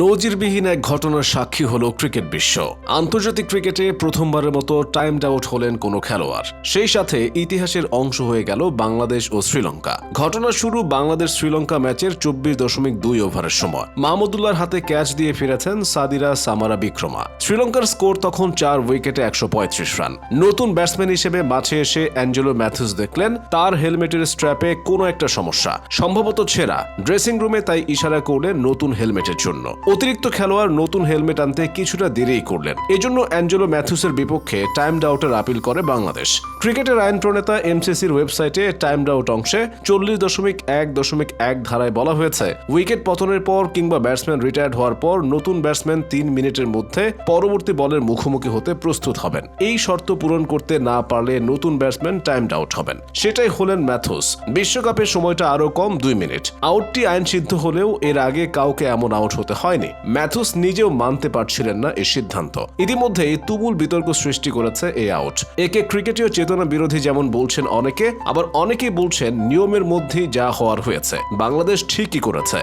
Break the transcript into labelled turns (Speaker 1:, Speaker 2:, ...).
Speaker 1: নজিরবিহীন এক ঘটনার সাক্ষী হল ক্রিকেট বিশ্ব। আন্তর্জাতিক ক্রিকেটে প্রথমবারের মতো টাইমড আউট হলেন কোনো খেলোয়াড়। সেই সাথে ইতিহাসের অংশ হয়ে গেল বাংলাদেশ ও শ্রীলঙ্কা। ঘটনা শুরু বাংলাদেশ শ্রীলঙ্কা ম্যাচের চব্বিশ দশমিক দুই ওভারের সময়। মাহমুদুল্লাহর হাতে ক্যাচ দিয়ে ফিরেছেন সাদিরা সামারা বিক্রমা। শ্রীলঙ্কার স্কোর তখন চার উইকেটে একশো পঁয়ত্রিশ রান। নতুন ব্যাটসম্যান হিসেবে মাঠে এসে অ্যাঞ্জেলো ম্যাথিউস দেখলেন, তার হেলমেটের স্ট্র্যাপে কোনো একটা সমস্যা। সম্ভবত ছেঁড়া। ড্রেসিং রুমে তাই ইশারা করলেন নতুন হেলমেটের জন্য। অতিরিক্ত খেলোয়াড় নতুন হেলমেট আনতে কিছুটা দেরিই করলেন। এজন্য অ্যাঞ্জেলো ম্যাথিউসের বিপক্ষে টাইম আউটের আপিল করে বাংলাদেশ। ক্রিকেটের আইন প্রণেতা এমসিসির ওয়েবসাইটে টাইম আউট অংশে চল্লিশ দশমিক এক দশমিক এক ধারায় বলা হয়েছে। উইকেট পতনের পর কিংবা ব্যাটসম্যান রিটায়ার্ড হওয়ার পর নতুন ব্যাটসম্যান তিন মিনিটের মধ্যে পরবর্তী বলের মুখোমুখি হতে প্রস্তুত হবেন। এই শর্ত পূরণ করতে না পারলে নতুন ব্যাটসম্যান টাইম আউট হবেন। সেটাই হলেন ম্যাথুস বিশ্বকাপের সময়টা আরও কম, দুই মিনিট। আউটটি আইন সিদ্ধ হলেও এর আগে কাউকে এমন আউট হতে হয়নি। ম্যাথুস নিজেও মানতে পারছিলেন না এই সিদ্ধান্ত। ইতিমধ্যেই তুমুল বিতর্ক সৃষ্টি করেছে এ আউট। একে ক্রিকেটীয় চেতনা বিরোধী যেমন বলছেন অনেকে, আবার অনেকেই বলছেন নিয়মের মধ্যেই যা হওয়ার হয়েছে। বাংলাদেশ ঠিকই করেছে।